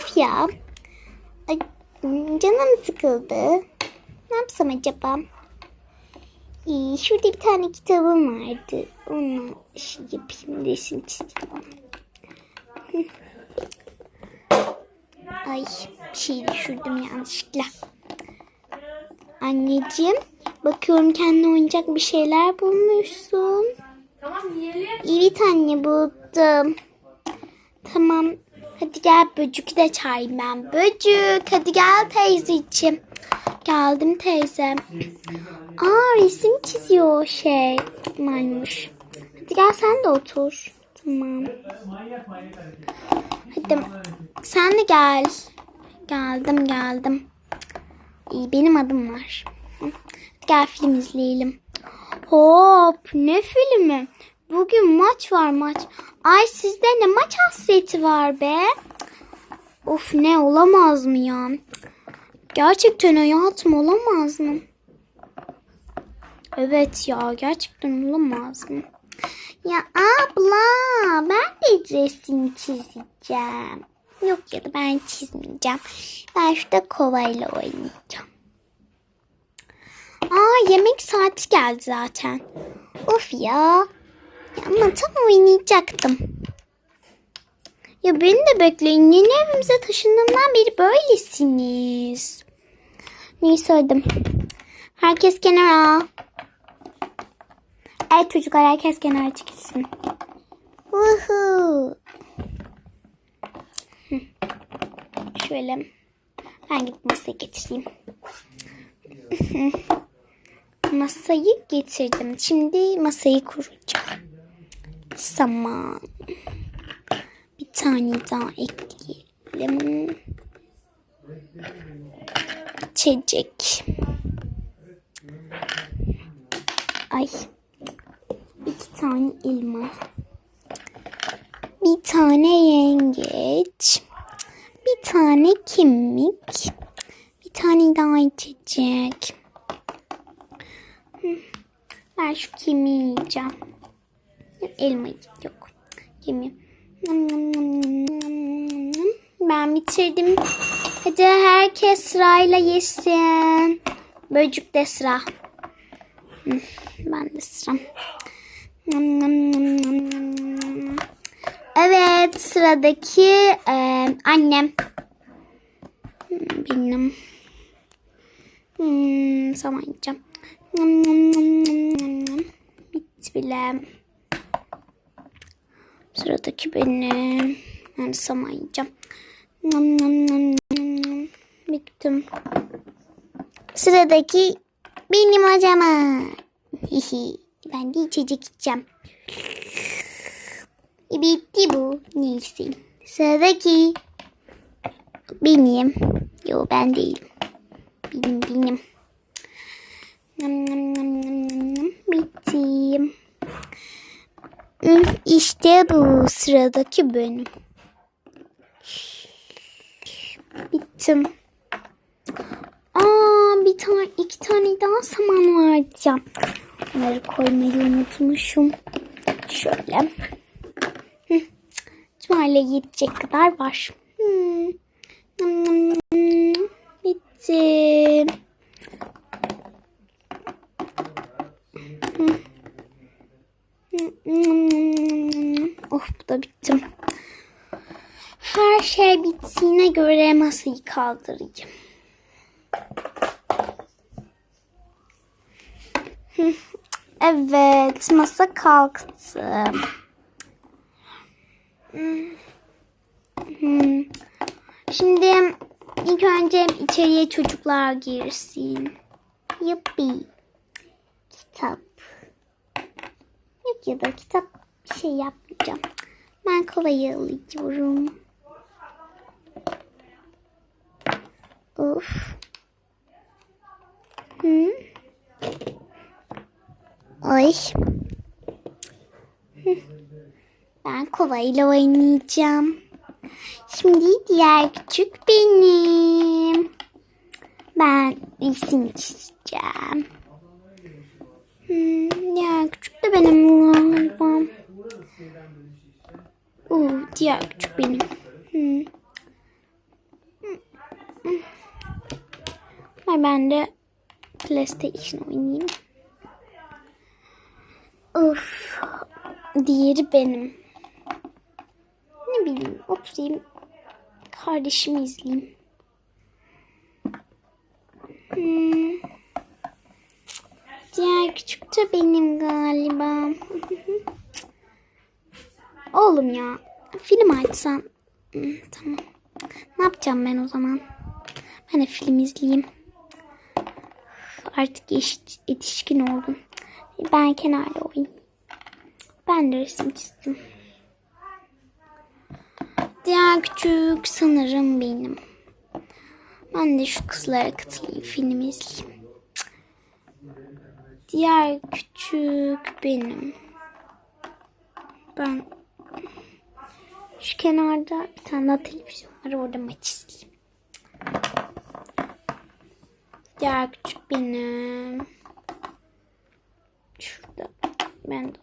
Of ya. Ay, canım sıkıldı. Ne yapsam acaba? Ee, şurada bir tane kitabım vardı. Onu şey yapayım resim çizeyim. Ay bir şey düşürdüm yanlışlıkla. Anneciğim bakıyorum kendine oyuncak bir şeyler bulmuşsun. Tamam yiyelim. Evet anne buldum. Tamam. Hadi gel böcükü de çağırayım ben. Böcük hadi gel teyzeciğim. Geldim teyzem. Aa resim çiziyor şey. Maymuş. Hadi gel sen de otur. Tamam. Hadi sen de gel. Geldim geldim. İyi benim adım var. Hı. Gel film izleyelim. Hop ne filmi? Bugün maç var maç. Ay sizde ne maç hasreti var be? Of ne olamaz mı ya? Gerçekten hayatım olamaz mı? Evet ya gerçekten olamaz mı? Ya abla ben de resim çizeceğim. Yok ya da ben çizmeyeceğim. Ben şurada kovayla oynayacağım. Aa yemek saati geldi zaten. Of ya. Ama tam oynayacaktım. Ya beni de bekleyin. Yeni evimize taşındığımdan beri böylesiniz. Neyse hadi. Herkes kenara. Evet çocuklar herkes kenara çekilsin. Woohoo. Şöyle ben gidip masayı getireyim. Masayı getirdim. Şimdi masayı kuracağım. Saman. Bir tane daha ekleyelim. İçecek. Ay. İki tane elma. Bir tane yengeç. Bir tane kemik. Bir tane daha içecek. Ben şu kemiği yiyeceğim. Elma yok. Nam. Ben bitirdim. Hadi herkes sırayla yesin. Böcük de sıra. Ben de sıram. Evet sıradaki e, annem. Benim. Hmm, zaman. Bitti bile. Sıradaki benim. Yani zaman yiyeceğim. Nam, nam, nam, nam. Bittim. Sıradaki benim hocama. Hihi. Ben de içecek içeceğim. Bitti bu. Neyse. Sıradaki benim. Yo ben değilim. Benim benim. Nam nam nam nam nam nam. İşte bu sıradaki benim. Bittim. Aa bir tane iki tane daha saman vardı ya. Bunları koymayı unutmuşum. Şöyle. Tuvalle yetecek kadar var. Hmm. Bitti. Hı. Nam, nam, nam, nam. Oh bu da bittim. Her şey bittiğine göre masayı kaldırayım. Evet, masa kalktı. Şimdi ilk önce içeriye çocuklar girsin. Yuppi. Kitap. Yok ya da kitap bir şey yapmayacağım. Ben kovayı alıyorum. Of. Hı? Ay. Ben kovayla oynayacağım. Şimdi diğer küçük benim. Ben resim çizeceğim. Hmm, diğer küçük de benim galiba. Diğer küçük benim. Hmm. Hay ben de PlayStation oynayayım. Of. Diğeri benim. Ne bileyim oturayım. Kardeşimi izleyeyim. Hmm. Diğer küçük de benim galiba. Oğlum ya. Film açsan. Hmm, tamam. Ne yapacağım ben o zaman? Ben de film izleyeyim. Artık yetişkin oldum. Ben kenarda oynayayım. Ben de resim çizdim. Diğer küçük sanırım benim. Ben de şu kızlara katılayım, film izleyeyim. Diğer küçük benim. Ben şu kenarda bir tane daha televizyon var. Orada maç izleyeyim. Diğer küçük benim. Şurada. Ben de.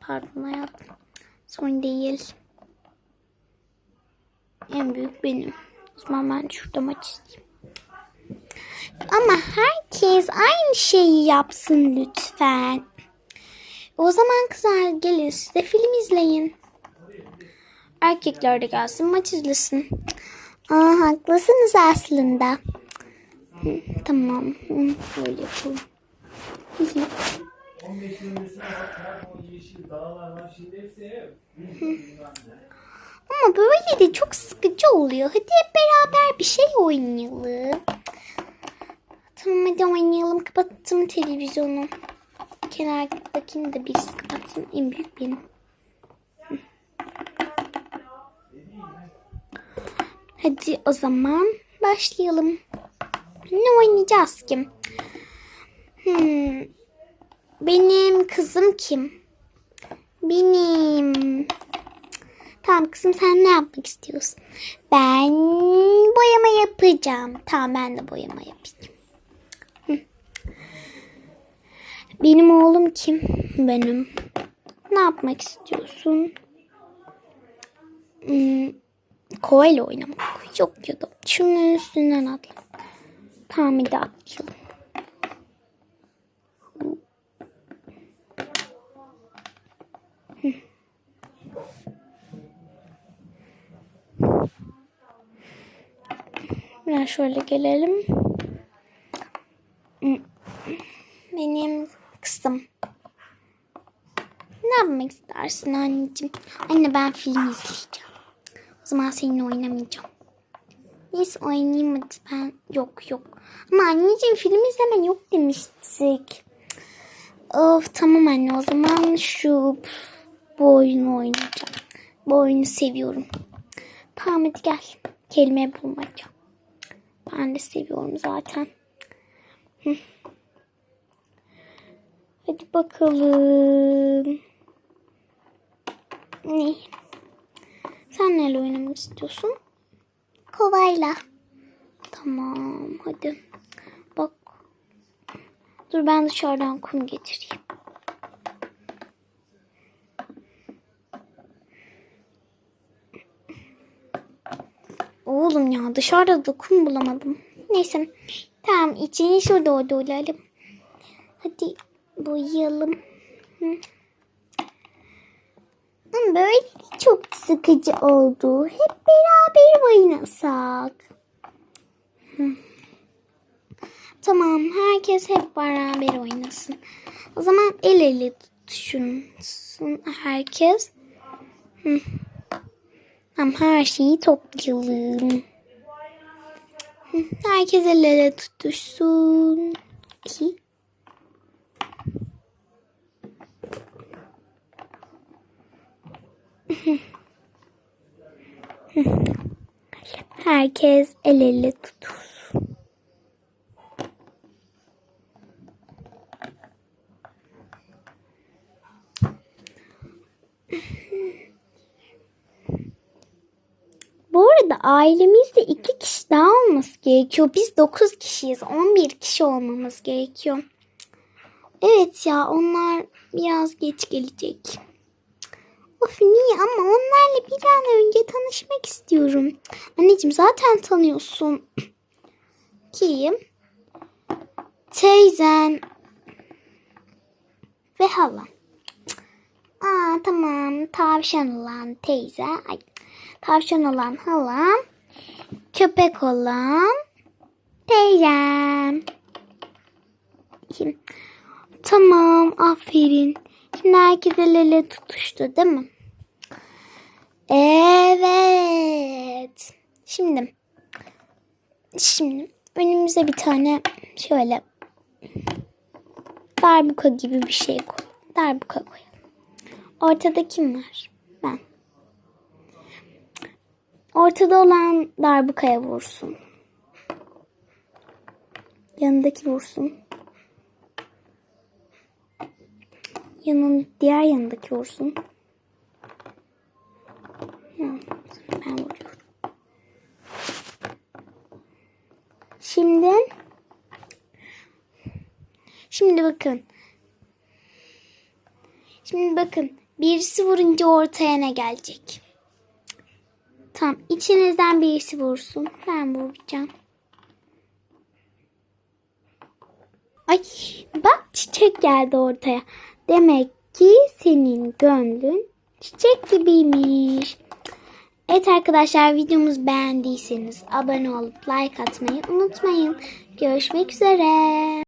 Pardon hayatım. Son değil. En büyük benim. O zaman ben şurada maç izleyeyim. Ama herkes aynı şeyi yapsın lütfen. O zaman kızlar gelin siz de film izleyin. Erkekler de gelsin maç izlesin. Aa, haklısınız aslında. Tamam. Böyle yapalım. Hı hı. 15 yıl öncesine bak her o yeşil dağlar var şimdi hepsi ev. Ama böyle de çok sıkıcı oluyor. Hadi hep beraber bir şey oynayalım. Tamam hadi oynayalım. Kapattım televizyonu. Kenardakini de birisi kapatsın. En büyük benim. Hadi o zaman başlayalım. Ne oynayacağız ki? Hmm. Benim kızım kim? Benim. Tamam kızım sen ne yapmak istiyorsun? Ben boyama yapacağım. Tamam ben de boyama yapayım. Benim oğlum kim? Benim. Ne yapmak istiyorsun? Hmm, kovayla oynamak. Yok ya da şunun üstünden atla. Tamam hadi atlayalım. Biraz şöyle gelelim. Benim kızım. Ne yapmak istersin anneciğim? Anne ben film izleyeceğim. O zaman seninle oynamayacağım. Neyse oynayayım hadi ben. Yok yok. Ama anneciğim film izleme yok demiştik. Of tamam anne o zaman şu bu oyunu oynayacağım. Bu oyunu seviyorum. Tamam hadi gel. Kelime bulmaca. Ben de seviyorum zaten. Hadi bakalım. Ne? Sen neyle oynamak istiyorsun? Kovayla. Tamam hadi. Bak. Dur ben dışarıdan kum getireyim. Oğlum ya dışarıda da kum bulamadım. Neyse. Tamam içini şurada dolalım. Hadi boyayalım. Hı. Böyle çok sıkıcı oldu. Hep beraber oynasak. Tamam herkes hep beraber oynasın. O zaman el ele tutuşsun herkes. Hı. Tamam her şeyi toplayalım. Herkes el ele tutuşsun. İyi. Herkes el ele tutuşsun. Bu arada ailemizde iki kişi daha olması gerekiyor. Biz dokuz kişiyiz. On bir kişi olmamız gerekiyor. Evet ya onlar biraz geç gelecek. Of niye ama onlarla bir an önce tanışmak istiyorum. Anneciğim zaten tanıyorsun. Kim? teyzen ve halam. Aa tamam tavşan olan teyze, ay, tavşan olan halam, köpek olan teyzem. Tamam aferin. Şimdi herkes el ele tutuştu değil mi? Evet. Şimdi şimdi önümüze bir tane şöyle darbuka gibi bir şey koy. Darbuka koyalım. Ortada kim var? Ben. Ortada olan darbukaya vursun. Yanındaki vursun. Yanın diğer yanındaki vursun. Ben vuruyorum. Şimdi Şimdi bakın. Şimdi bakın. Birisi vurunca ortaya ne gelecek? Tamam. içinizden birisi vursun. Ben vuracağım. Ay bak çiçek geldi ortaya. Demek ki senin gönlün çiçek gibiymiş. Evet arkadaşlar videomuzu beğendiyseniz abone olup like atmayı unutmayın. Görüşmek üzere.